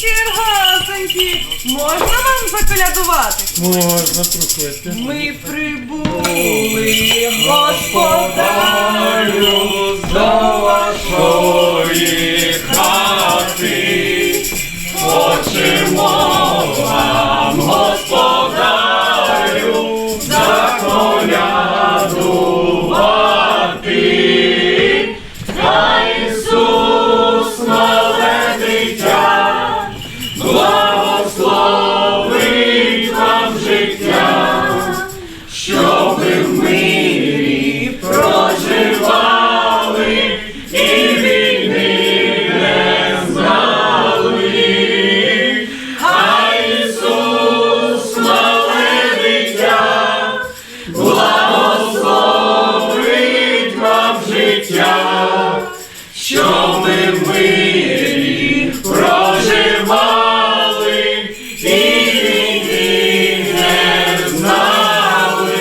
Чергасенькі, можна вам заколядувати? Можна, трохи. Ми прибули, господарю, до вашої життя, щоб ви в проживали і війни не знали.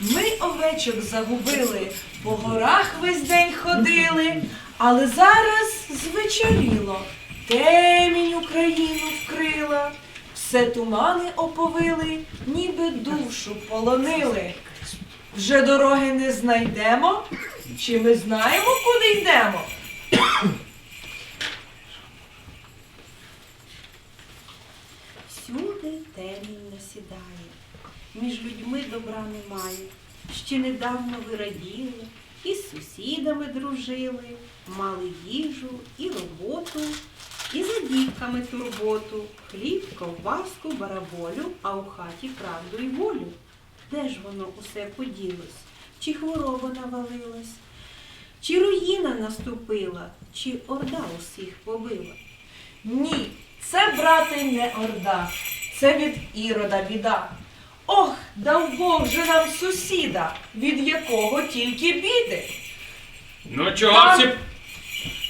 Ми овечок загубили, по горах весь день ходили, але зараз звечоріло, темінь Україну вкрила, все тумани оповили, ніби душу полонили. Вже дороги не знайдемо, чи ми знаємо, куди йдемо? Всюди темінь насідає, між людьми добра немає. Ще недавно ви раділи, і з сусідами дружили, мали їжу і роботу, і за дітками турботу, хліб, ковбаску, бараболю, а у хаті правду і волю. Де ж воно усе поділось? Чи хвороба навалилась? Чи руїна наступила, чи орда усіх побила? Ні, це, брате, не орда, це від ірода біда. Ох, дав Бог же нам сусіда, від якого тільки біди. Ну чого всі,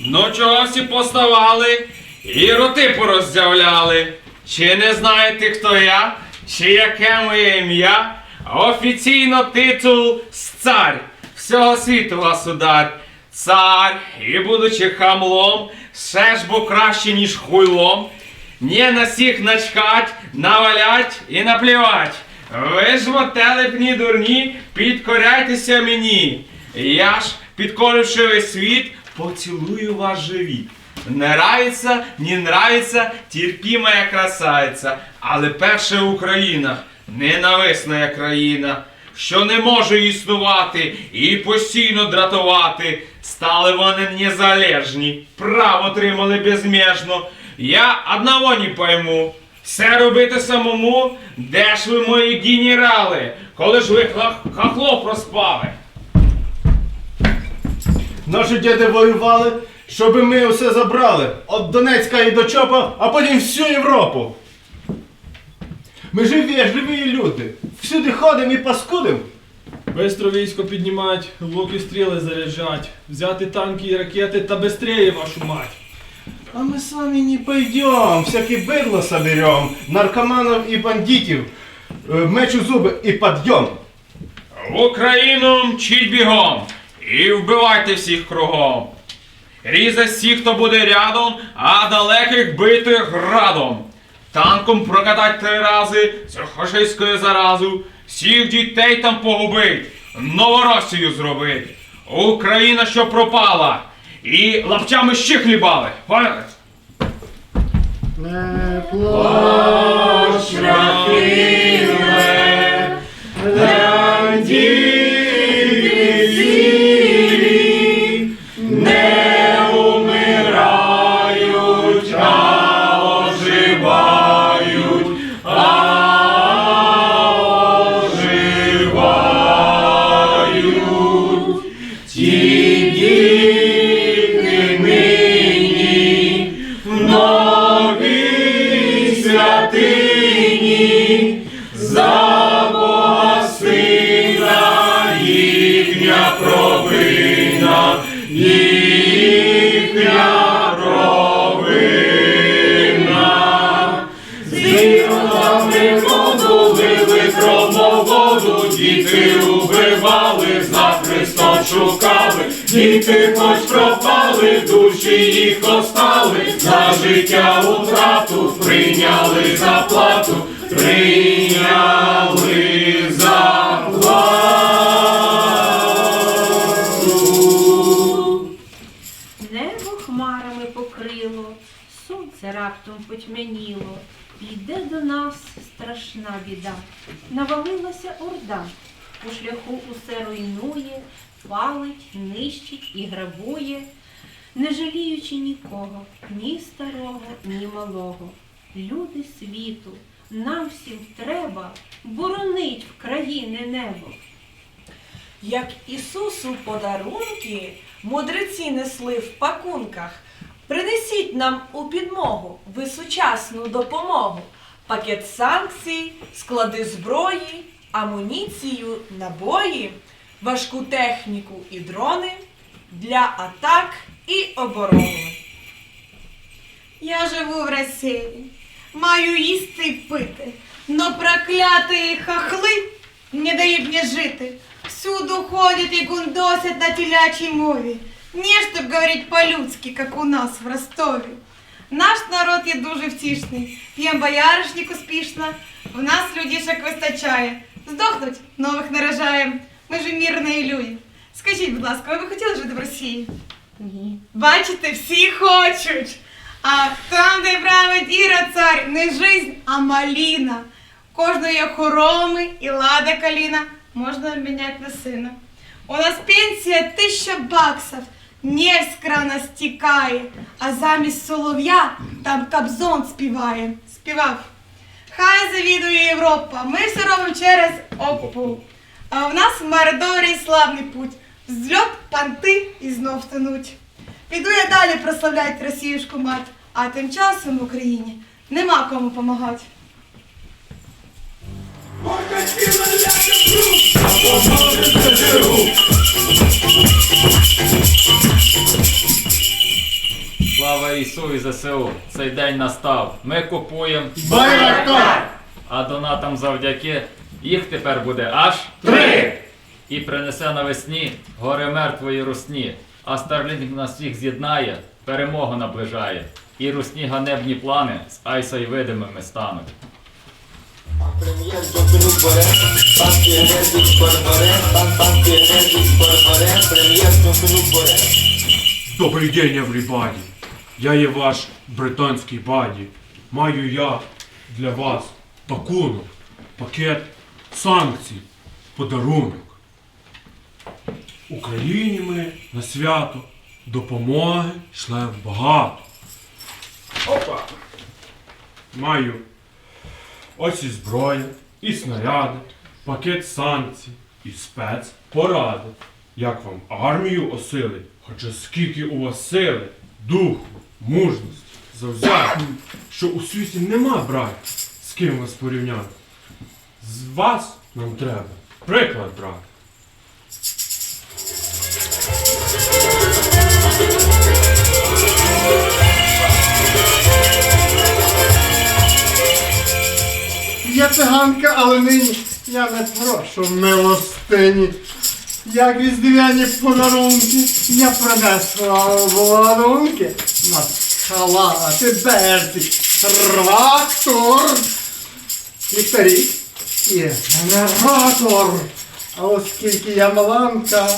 ну чого всі поставали і роти пороздявляли? Чи не знаєте, хто я, чи яке моє ім'я? Офіційно титул цар всього світу государ. Цар, і будучи хамлом, все ж бо краще, ніж хуйлом. Не на всіх начхать, навалять і наплівать. Ви ж бо телепні дурні, підкоряйтеся мені. Я ж, підкоривши весь світ, поцілую ваш живіт. Не нравится, не нравится, терпимая красавиця. Але перша Україна, ненависна країна, що не може існувати і постійно дратувати. Стали вони незалежні, право отримали безмежно. Я одного не пойму. Все робити самому, де ж ви мої генерали, коли ж ви хахлов проспали? Наші діди воювали, щоб ми усе забрали. От Донецька і до Чопа, а потім всю Європу. Ми живі, живі люди. Всюди ходимо і паскудим. Бистро військо піднімать, луки стріли заряджать, взяти танки і ракети та бистрее вашу мать. А ми самі не пойдем, всяке бидло соберем, наркоманов і бандитів, е, меч у зуби і підйом. В Україну мчіть бігом і вбивайте всіх кругом. Різать всіх, хто буде рядом, а далеких бити градом. Танком прокатать три рази цю фашистську заразу, всіх дітей там погубить, Новоросію зробить. Україна, що пропала, і лапчами ще хлібали. Поняли? Не плач, Рахиле, за Христом шукали, діти хоч пропали, душі їх остали, за життя утрату прийняли заплату, прийняли заплату. Небо хмарами покрило, сонце раптом потьмяніло. Йде до нас страшна біда. Навалилася орда, у шляху усе руйнує, палить, нищить і грабує, не жаліючи нікого, ні старого, ні малого. Люди світу, нам всім треба боронить в країни небо. Як Ісусу подарунки мудреці несли в пакунках. Принесіть нам у підмогу ви сучасну допомогу, пакет санкцій, склади зброї, амуніцію, набої, важку техніку і дрони для атак і оборони. Я живу в Росії, маю їсти й пити, но прокляті хахли не дають мені жити. Всюду ходять і гундосять на телячій мові. Не щоб говорить по-людськи, як у нас в Ростові. Наш народ є дуже втішний, п'єм бояришник успішно, в нас людішок вистачає. Здохнуть, нових наражаєм. Ми ж мирні люди. Скажіть, будь ласка, ви б хотіли жити в Росії? Ні. Бачите, всі хочуть. А там, де править Іра цар, не жизнь, а маліна. У Кожної є хороми і лада каліна. Можна обміняти на сина. У нас пенсія тисяча баксів. Нефть з крана стікає, а замість солов'я там кабзон співає. Співав. Хай завідує Європа, ми все робимо через опу. А в нас в Мордорі славний путь. Взльот, панти і знов тонуть. Піду я далі прославляти Росіюшку мать, а тим часом в Україні нема кому помагати. Ісу і ЗСУ! Цей день настав. Ми купуємо, Байрактар! а донатам завдяки їх тепер буде аж Три! і принесе навесні гори мертвої русні. А Старлінг нас всіх з'єднає, перемогу наближає. І русні ганебні плани з Айса й видимими стануть. Pirenezis Barbare, Premier Jogunu Bore. Добрий день, everybody! Я є ваш британський баді. Маю я для вас пакунок, пакет санкцій, подарунок. Україні ми на свято допомоги шлем багато. Опа! Маю ось і зброя, і снаряди, пакет санкцій, і спецпоради. Як вам армію осилить, хоча скільки у вас сили, духу, мужності, завзяття, що у світі нема братів, з ким вас порівняти. З вас нам треба приклад брати. Я циганка, але нині я не прошу милостині. Як різдвяні подарунки, я принесла обладунки. Маскалати, берці, трактор, ліхтарі і генератор. А оскільки я маланка,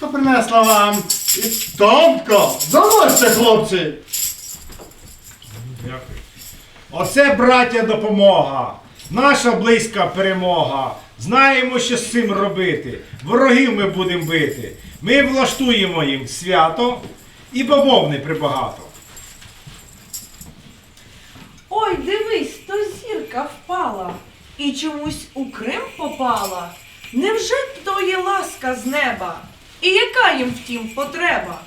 то принесла вам і топко. Довольте, хлопці! Оце, браття, допомога. Наша близька перемога. Знаємо, що з цим робити. Ворогів ми будемо бити. Ми влаштуємо їм свято і бавовни прибагато. Ой, дивись, то зірка впала і чомусь у Крим попала. Невже то є ласка з неба? І яка їм втім потреба?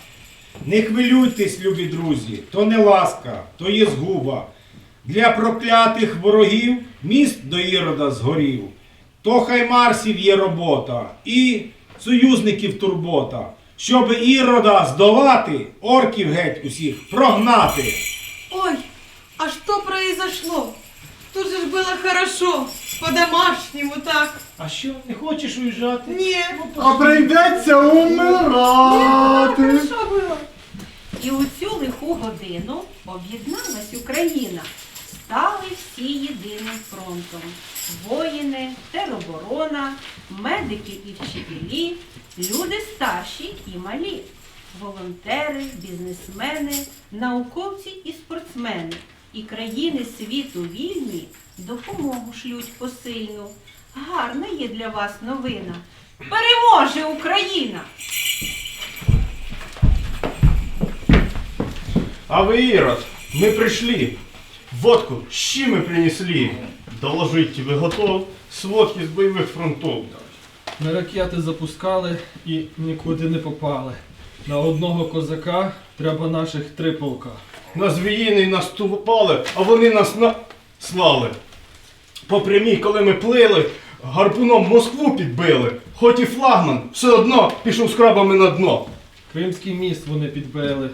Не хвилюйтесь, любі друзі, то не ласка, то є згуба. Для проклятих ворогів міст до Ірода згорів. То хай Марсів є робота і союзників турбота, щоби Ірода здолати, орків геть усіх прогнати. Ой, а что произошло? Тут же ж было хорошо, по-домашнему так. А що, не хочеш уїжджати? Ні. А прийдеться умирати. І у цю лиху годину об'єдналась Україна. Стали всі єдиним фронтом. Воїни, тероборона, медики і вчителі, люди старші і малі, волонтери, бізнесмени, науковці і спортсмени. І країни світу вільні допомогу шлють посильну. Гарна є для вас новина. Переможе Україна! А вы, Ирод, мы пришли. Водку, с чем мы принесли? Доложить тебе готов. Сводки с боевых фронтов. Ми ракети запускали і нікуди не попали. На одного козака треба наших три полка. На звіїний наступали, а вони нас наслали. По прямій, коли ми плили, гарпуном Москву підбили. Хоч і флагман, все одно пішов з крабами на дно. Кримський міст вони підбили,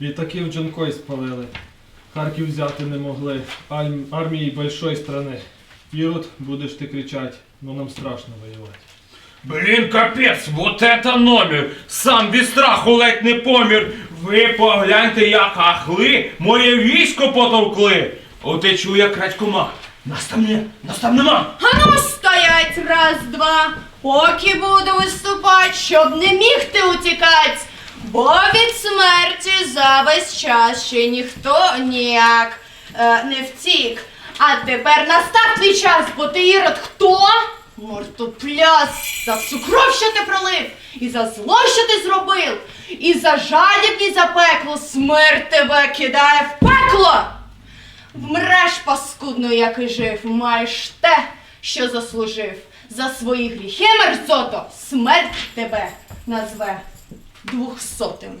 літаки в Джанкой спалили. Харків взяти не могли. Армії большої страни. Ірод, будеш ти кричать, но нам страшно воювати. Блін, капець, вот это номер! Сам від страху ледь не помір. Ви погляньте, як ахли моє військо потовкли. Отечу я крадькома. Нас там не, нас там нема. А ну стоять, раз, два. Поки буду виступать, щоб не міг ти утікать. Бо від смерті за весь час ще ніхто ніяк е, не втік. А тепер настав твій час, бо ти ірод хто? Мортопляс, за всю кров, що ти пролив, і за зло, що ти зробив, і за жадібність за пекло смерть тебе кидає в пекло. Вмреш паскудно, як і жив, маєш те, що заслужив. За свої гріхи мерзото смерть тебе назве двохсотим.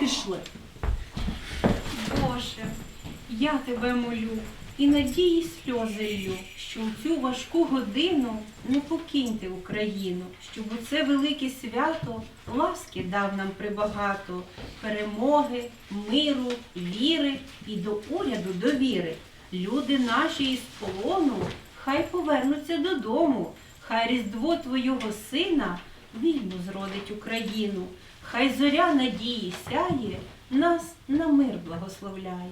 Пішли. Боже, я тебе молю і надії сльози що у цю важку годину не покиньте Україну, щоб у це велике свято ласки дав нам прибагато, перемоги, миру, віри і до уряду довіри. Люди наші із полону хай повернуться додому, хай різдво твого сина вільно зродить Україну, хай зоря надії сяє, нас на мир благословляє.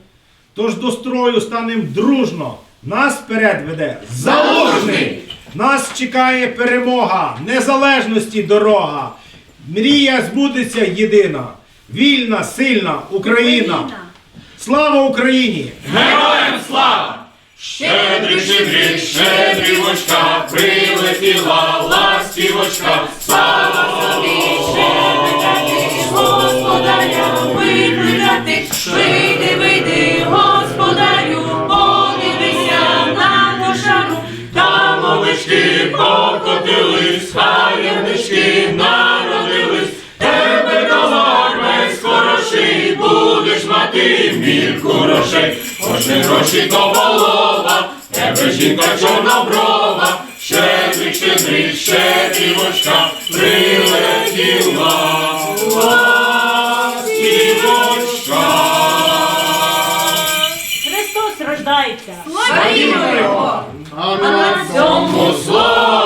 Тож до строю станем дружно. Нас вперед веде залужний. Нас чекає перемога, незалежності дорога. Мрія збудеться єдина. Вільна, сильна Україна. Слава Україні! Героям слава! Щедрик, щедрик, щедрівочка, прилетіла ластівочка, слава хаянички народились, тебе товар весь хороший, будеш мати мірку грошей, кожен гроші до голова, тебе жінка чорноброва, щедрик, щедрик, щедрівочка, прилетіла. Христос рождається. Славімо його! А на цьому слові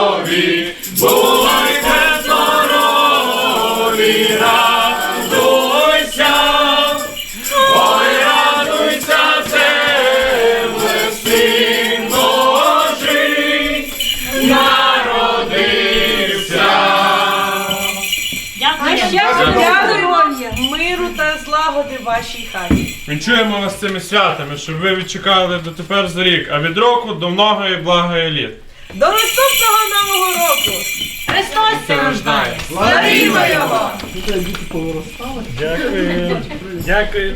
вашій хаті. Вінчуємо вас цими святами, щоб ви відчекали дотепер за рік, а від року до многої благої літ. До наступного нового року! Христос рождає. Славімо його! Дякую. Дякую.